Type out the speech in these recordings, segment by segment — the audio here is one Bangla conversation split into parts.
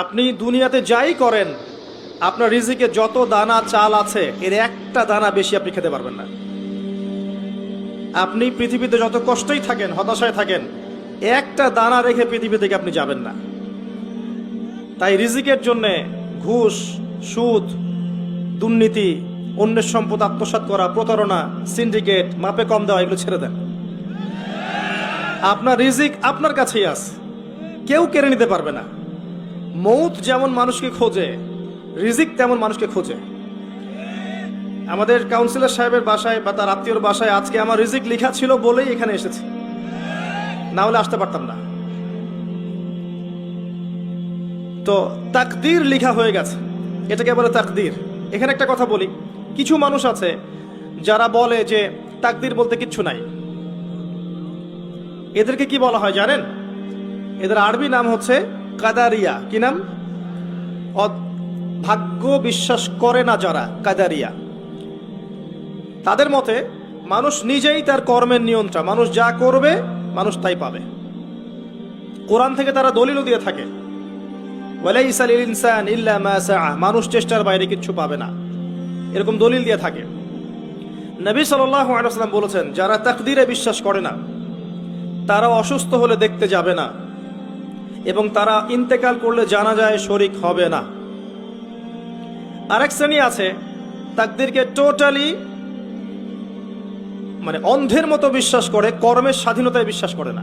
আপনি দুনিয়াতে যাই করেন, আপনার রিজিকে যত দানা চাল আছে, এর একটা দানা বেশি আপনি খেতে পারবেন না। আপনি পৃথিবীতে যত কষ্টই থাকেন, হতাশায় থাকেন, একটা দানা রেখে পৃথিবী থেকে আপনি যাবেন না। তাই রিজিকের জন্য ঘুষ, সুদ, দুর্নীতি, অন্যের সম্পদ আত্মসাৎ করা, প্রতারণা, সিন্ডিকেট, মাপে কম দেওয়া, এগুলো ছেড়ে দেন। আপনার রিজিক আপনার কাছেই আছে, কেউ কেড়ে নিতে পারবে না। মৌত যেমন মানুষকে খোঁজে, রিজিক তেমন মানুষকে খোঁজে। আমাদের কাউন্সিলর সাহেবের বাসায় বা তার আত্মীয়র বাসায় আজকে আমার রিজিক লেখা ছিল বলেই এখানে এসেছি। না হলে আসতে পারতাম না। তো তাকদির লেখা হয়ে গেছে। এটাকে বলে তাকদির। এখানে একটা কথা বলি। কিছু মানুষ আছে যারা বলে যে তাকদির বলতে কিচ্ছু নাই। এদেরকে কি বলা হয় জানেন? এদের আরবি নাম হচ্ছে কাদারিয়া, কি নাম? ভাগ্য বিশ্বাস করে না যারা কাদারিয়া। তাদের মতে, মানুষ নিজেই তার কর্মের নিয়ন্ত্রণ, মানুষ যা করবে, মানুষ তাই পাবে। কোরআন থেকে তারা দলিলও দিয়ে থাকে। মানুষ চেষ্টার বাইরে কিচ্ছু পাবে না। এরকম দলিল দিয়ে থাকে। নবী ওয়াসাল্লাম বলেছেন, যারা তাকদীরে বিশ্বাস করে না, তারা অসুস্থ হলে দেখতে যাবে না। এবং তারা ইন্তেকাল করলে জানা যায় শরিক হবে না। আরেক শ্রেণি আছে, তাকদিরকে টোটালি মানে অন্ধের মতো বিশ্বাস করে, কর্মের স্বাধীনতায় বিশ্বাস করে না।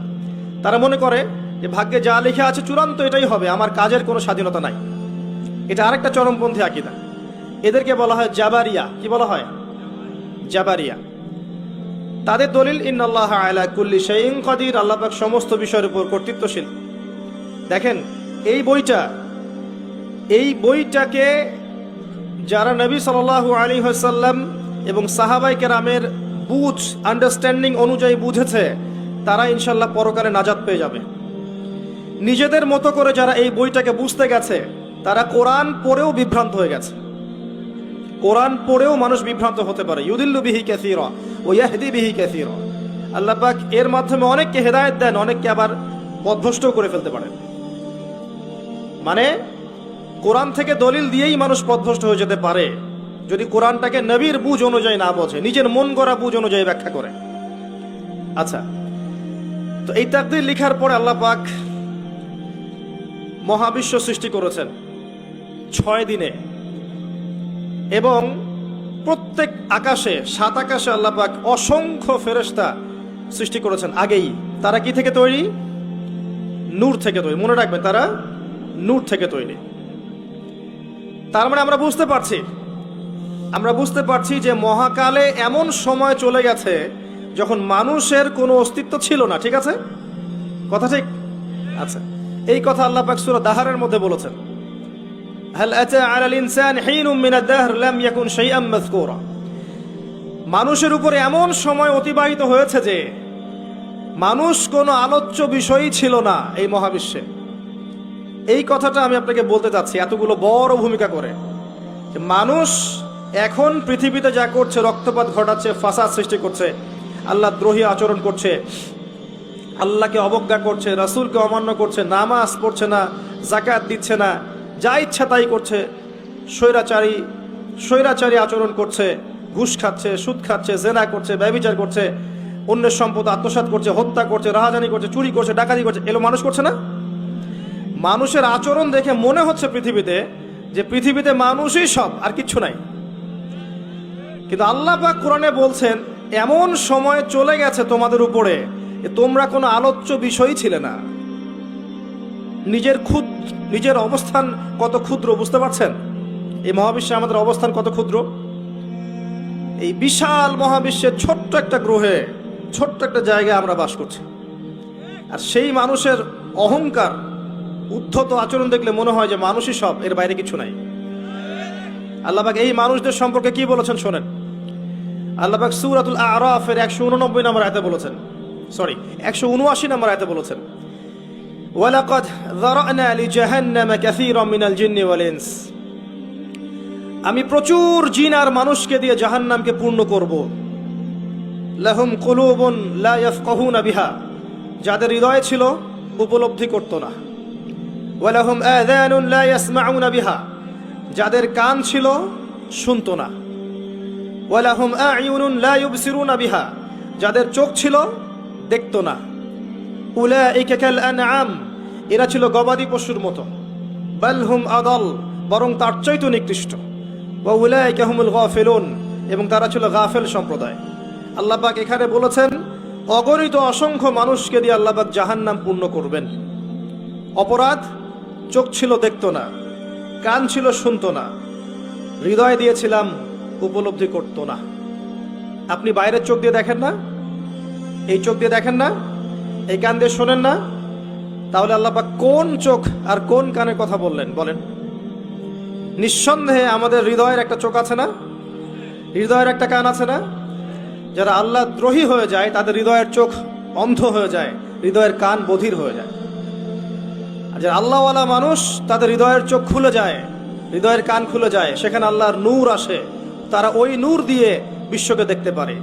তারা মনে করে যে ভাগ্যে যা লেখা আছে চূড়ান্ত এটাই হবে, আমার কাজের কোনো স্বাধীনতা নাই। এটা আরেকটা চরমপন্থী আকিদা। এদেরকে বলা হয় জাবারিয়া। কি বলা হয়? জাবারিয়া। তাদের দলিল, ইন্নাল্লাহ আলা কুল্লি শাইইন কাদির, আল্লাহ সমস্ত বিষয়ের উপর কর্তৃত্বশীল। দেখেন, এই বইটা, এই বইটাকে যারা নবী সাল্লাল্লাহু আলাইহি ওয়াসাল্লাম এবং সাহাবাই কেরামের বুঝ আন্ডারস্ট্যান্ডিং অনুযায়ী বুঝেছে, তারা ইনশাল্লাহ পরকালে নাজাদ পেয়ে যাবে। নিজেদের মতো করে যারা এই বইটাকে বুঝতে গেছে, তারা কোরআন পড়েও বিভ্রান্ত হয়ে গেছে। কোরআন পড়েও মানুষ বিভ্রান্ত হতে পারে। ইউদিল্লু বিহি ক্যাসির ও ইয়াহদি বিহি ক্যাসির আল্লাহ পাক এর মাধ্যমে অনেককে হেদায়ত দেন, অনেককে আবার পথভ্রষ্ট করে ফেলতে পারেন। মানে কোরআন থেকে দলিল দিয়েই মানুষ পথভ্রষ্ট হয়ে যেতে পারে। যদি কোরআনটাকে নবীর বুঝ অনুযায়ী না বোঝে, নিজের মন গড়া বুঝ অনুযায়ী ব্যাখ্যা করে। আচ্ছা তো এই তাকদির লিখার পরে আল্লাহ পাক মহাবিশ্ব সৃষ্টি করেছেন ছয় দিনে। এবং প্রত্যেক আকাশে, সাত আকাশে আল্লাহ পাক অসংখ্য ফেরেশতা সৃষ্টি করেছেন আগেই। তারা কি থেকে তৈরি? নূর থেকে তৈরি। মনে রাখবেন, তারা নূর থেকে তৈরি। তার মানে আমরা বুঝতে পারছি। আমরা বুঝতে পারছি যে মহাকালে এমন সময় চলে গেছে যখন মানুষের কোনো অস্তিত্ব ছিল না, ঠিক আছে? কথা ঠিক? আচ্ছা। এই কথা আল্লাহ পাক সূরা দাহারের মধ্যে বলেছেন। মিন মানুষের উপরে এমন সময় অতিবাহিত হয়েছে যে মানুষ কোনো আলোচ্য বিষয়ই ছিল না এই মহাবিশ্বে। এই কথাটা আমি আপনাকে বলতে চাচ্ছি, এতগুলো বড় ভূমিকা করে। মানুষ এখন পৃথিবীতে যা করছে, রক্তপাত ঘটাচ্ছে, ফাসাদ সৃষ্টি করছে, আল্লাহ দ্রোহী আচরণ করছে, আল্লাহকে অবজ্ঞা করছে, রাসূলকে অমান্য করছে, নামাজ পড়ছে না জাকাত দিচ্ছে না, যা ইচ্ছা তাই করছে, স্বৈরাচারী স্বৈরাচারী আচরণ করছে, ঘুষ খাচ্ছে, সুদ খাচ্ছে, জেনা করছে, ব্যবিচার করছে, অন্যের সম্পদ আত্মসাৎ করছে, হত্যা করছে, রাহাজানি করছে, চুরি করছে, ডাকাতি করছে, এলো মানুষ করছে না? মানুষের আচরণ দেখে মনে হচ্ছে পৃথিবীতে যে পৃথিবীতে মানুষই সব, আর কিচ্ছু নাই। কিন্তু আল্লাহ পাক কোরআনে বলছেন, এমন সময় চলে গেছে তোমাদের উপরে তোমরা কোনো আলোচ্য বিষয়ই ছিলে না। নিজের খুদ, নিজের অবস্থান কত ক্ষুদ্র বুঝতে পারছেন? এই মহাবিশ্বে আমাদের অবস্থান কত ক্ষুদ্র? এই বিশাল মহাবিশ্বের ছোট্ট একটা গ্রহে, ছোট্ট একটা জায়গায় আমরা বাস করছি। আর সেই মানুষের অহংকার উদ্ধত আচরণ দেখলে মনে হয় যে মানুষই সব, এর বাইরে কিছু নাই। আল্লাহবাক এই মানুষদের সম্পর্কে কি বলেছেন শোনেন। আল্লাহবাক সুরাতুল আরাফের একশো উননব্বই নম্বর আয়তে বলেছেন সরি একশো উনআশি নম্বর আয়তে বলেছেন, ওয়ালাকাদ লিজাহান্নামা কাসীরাম মিনাল জিন্নি ওয়াল ইনস। আমি প্রচুর জিন আর মানুষকে দিয়ে জাহান্নামকে পূর্ণ করব। লাহুম কুলুবুন লা ইয়াফকাহুনা বিহা। যাদের হৃদয় ছিল উপলব্ধি করতো না। ওয়ালাহুম আযানুন লা ইয়াসমাউনা বিহা। যাদের কান ছিল, শুনতো না। ওয়ালাহুম আ'য়ুনুন লা ইউবসিরুনা বিহা। যাদের চোখ ছিল, দেখতো না। উলাইকা কাল আনআম। এরা ছিল গবাদি পশুর মতো। বাল হুম আদল, বরং তার চাইতো নিকৃষ্ট। ওয়া উলাইকা হুমুল গাফিলুন। এবং তারা ছিল গাফেল সম্প্রদায়। আল্লাহ পাক এখানে বলেছেন, অগণিত অসংখ্য মানুষকে দিয়ে আল্লাহ পাক জাহান্নাম পূর্ণ করবেন। অপরাধ চোখ ছিল দেখতো না, কান ছিল শুনতো না, হৃদয় দিয়েছিলাম উপলব্ধি করতো না। আপনি বাইরের চোখ দিয়ে দেখেন না? এই চোখ দিয়ে দেখেন না? এই কান দিয়ে শোনেন না? তাহলে আল্লাহ পাক কোন চোখ আর কোন কানের কথা বললেন? বলেন। নিঃসন্দেহে আমাদের হৃদয়ের একটা চোখ আছে না? হৃদয়ের একটা কান আছে না? যারা আল্লাহ দ্রোহী হয়ে যায়, তাদের হৃদয়ের চোখ অন্ধ হয়ে যায়, হৃদয়ের কান বধির হয়ে যায়। আর যারা আল্লাহওয়ালা মানুষ, তাদের হৃদয়ের চোখ খুলে যায়, হৃদয়ের কান খুলে যায়, সেখানে আল্লাহর নূর আসে। তারা ওই নূর দিয়ে বিশ্বকে দেখতে পারে।